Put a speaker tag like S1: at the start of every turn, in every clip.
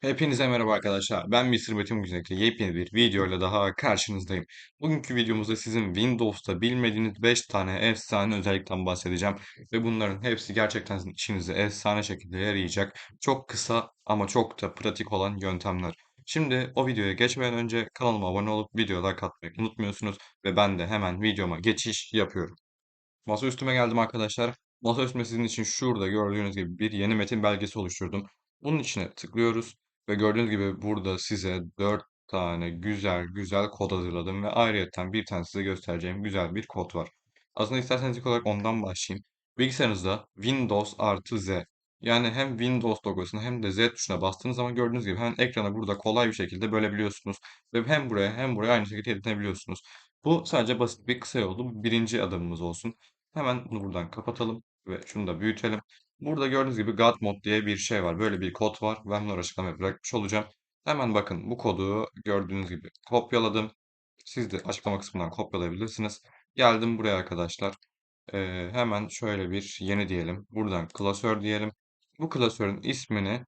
S1: Hepinize merhaba arkadaşlar. Ben Mr. Metin Güzel'le yepyeni bir videoyla daha karşınızdayım. Bugünkü videomuzda sizin Windows'ta bilmediğiniz 5 tane efsane özellikten bahsedeceğim. Ve bunların hepsi gerçekten sizin işinize efsane şekilde yarayacak. Çok kısa ama çok da pratik olan yöntemler. Şimdi o videoya geçmeden önce kanalıma abone olup videoya like atmayı unutmuyorsunuz. Ve ben de hemen videoma geçiş yapıyorum. Masa üstüme geldim arkadaşlar. Masa üstüme sizin için şurada gördüğünüz gibi bir yeni metin belgesi oluşturdum. Bunun içine tıklıyoruz ve gördüğünüz gibi burada size 4 tane güzel güzel kod hazırladım ve ayrıyeten bir tane size göstereceğim güzel bir kod var. Aslında isterseniz ilk olarak ondan başlayayım. Bilgisayarınızda Windows artı Z yani hem Windows logosuna hem de Z tuşuna bastığınız zaman gördüğünüz gibi hemen ekrana burada kolay bir şekilde bölebiliyorsunuz. Ve hem buraya hem buraya aynı şekilde edinebiliyorsunuz. Bu sadece basit bir kısa yoldu. Birinci adımımız olsun. Hemen bunu buradan kapatalım ve şunu da büyütelim. Burada gördüğünüz gibi God Mode diye bir şey var. Böyle bir kod var. Ben bunu açıklamaya bırakmış olacağım. Hemen bakın bu kodu gördüğünüz gibi kopyaladım. Siz de açıklama kısmından kopyalayabilirsiniz. Geldim buraya arkadaşlar. Ee, hemen şöyle bir yeni diyelim. Buradan klasör diyelim. Bu klasörün ismini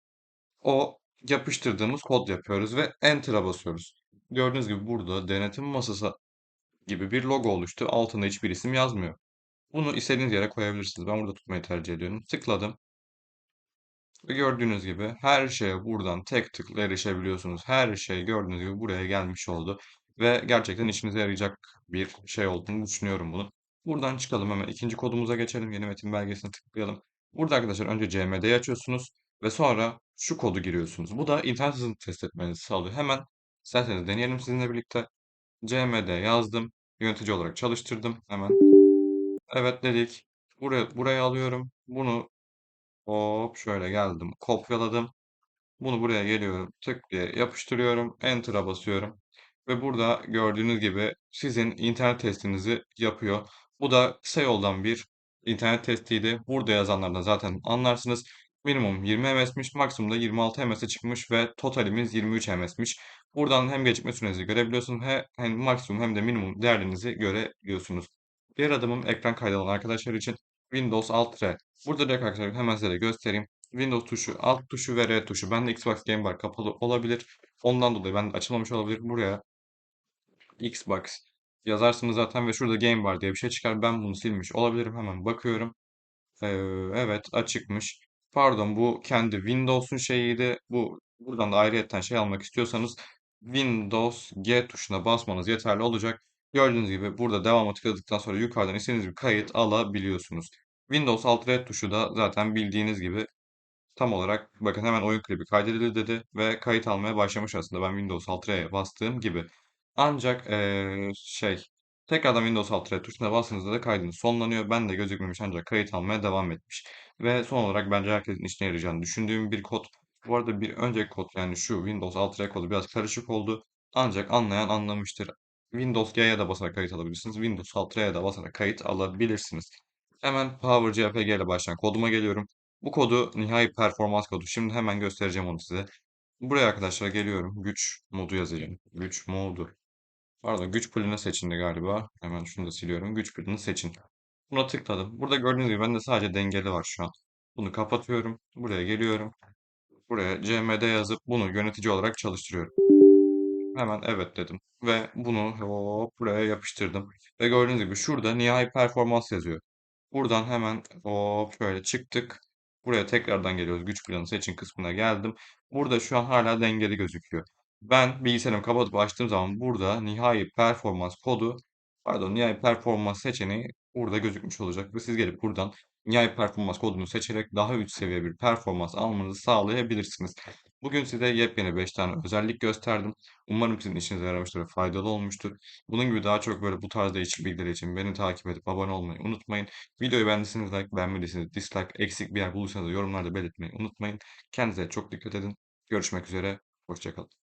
S1: o yapıştırdığımız kod yapıyoruz ve Enter'a basıyoruz. Gördüğünüz gibi burada denetim masası gibi bir logo oluştu. Altında hiçbir isim yazmıyor. Bunu istediğiniz yere koyabilirsiniz. Ben burada tutmayı tercih ediyorum. Tıkladım. Ve gördüğünüz gibi her şeye buradan tek tıkla erişebiliyorsunuz. Her şey gördüğünüz gibi buraya gelmiş oldu. Ve gerçekten işinize yarayacak bir şey olduğunu düşünüyorum bunu. Buradan çıkalım hemen ikinci kodumuza geçelim. Yeni metin belgesine tıklayalım. Burada arkadaşlar önce CMD'yi açıyorsunuz ve sonra şu kodu giriyorsunuz. Bu da internet hızını test etmenizi sağlıyor. Hemen isterseniz deneyelim sizinle birlikte. CMD yazdım. Yönetici olarak çalıştırdım. Hemen Evet dedik. Buraya, buraya alıyorum. Bunu hop şöyle geldim. Kopyaladım. Bunu buraya geliyorum. Tık diye yapıştırıyorum. Enter'a basıyorum. Ve burada gördüğünüz gibi sizin internet testinizi yapıyor. Bu da kısa yoldan bir internet testiydi. Burada yazanlardan zaten anlarsınız. Minimum 20 MS'miş, maksimum da 26 MS'e çıkmış ve totalimiz 23 MS'miş. Buradan hem gecikme sürenizi görebiliyorsunuz hem, maksimum hem de minimum değerlerinizi görebiliyorsunuz. Diğer adımım ekran kaydı alan arkadaşlar için Windows Alt R. Burada direkt arkadaşlar hemen size de göstereyim. Windows tuşu, Alt tuşu ve R tuşu. Bende Xbox Game Bar kapalı olabilir. Ondan dolayı ben açılmamış olabilir. Buraya Xbox yazarsınız zaten ve şurada Game Bar diye bir şey çıkar. Ben bunu silmiş olabilirim. Hemen bakıyorum. Ee, evet açıkmış. Pardon bu kendi Windows'un şeyiydi. Bu buradan da ayrıyetten şey almak istiyorsanız Windows G tuşuna basmanız yeterli olacak. Gördüğünüz gibi burada devamı tıkladıktan sonra yukarıdan istediğiniz bir kayıt alabiliyorsunuz. Windows Alt R tuşu da zaten bildiğiniz gibi tam olarak bakın hemen oyun klibi kaydedildi dedi ve kayıt almaya başlamış aslında ben Windows Alt R'ye bastığım gibi. Ancak eee, şey tekrardan Windows Alt R tuşuna bastığınızda da kaydınız sonlanıyor. Ben de gözükmemiş ancak kayıt almaya devam etmiş. Ve son olarak bence herkesin işine yarayacağını düşündüğüm bir kod. Bu arada bir önceki kod yani şu Windows Alt R kodu biraz karışık oldu. Ancak anlayan anlamıştır. Windows G'ye de basarak kayıt alabilirsiniz. Windows Alt R'ye de basarak kayıt alabilirsiniz. Hemen PowerCPG ile başlayan koduma geliyorum. Bu kodu nihai performans kodu. Şimdi hemen göstereceğim onu size. Buraya arkadaşlar geliyorum. Güç modu yazacağım. Güç modu. Pardon güç pulunu seçindi galiba. Hemen şunu da siliyorum. Güç pulunu seçin. Buna tıkladım. Burada gördüğünüz gibi bende sadece dengeli var şu an. Bunu kapatıyorum. Buraya geliyorum. Buraya CMD yazıp bunu yönetici olarak çalıştırıyorum. Hemen evet dedim. Ve bunu hop buraya yapıştırdım. Ve gördüğünüz gibi şurada nihai performans yazıyor. Buradan hemen hop şöyle çıktık. Buraya tekrardan geliyoruz. Güç planı seçin kısmına geldim. Burada şu an hala dengeli gözüküyor. Ben bilgisayarımı kapatıp açtığım zaman burada nihai performans kodu pardon nihai performans seçeneği burada gözükmüş olacak. Ve siz gelip buradan nihai performans kodunu seçerek daha üst seviye bir performans almanızı sağlayabilirsiniz. Bugün size yepyeni 5 tane özellik gösterdim. Umarım sizin işinize yaramıştır ve faydalı olmuştur. Bunun gibi daha çok böyle bu tarz değişik bilgiler için beni takip edip abone olmayı unutmayın. Videoyu beğendiyseniz like, beğenmediyseniz dislike, eksik bir yer bulursanız da yorumlarda belirtmeyi unutmayın. Kendinize çok dikkat edin. Görüşmek üzere. Hoşçakalın.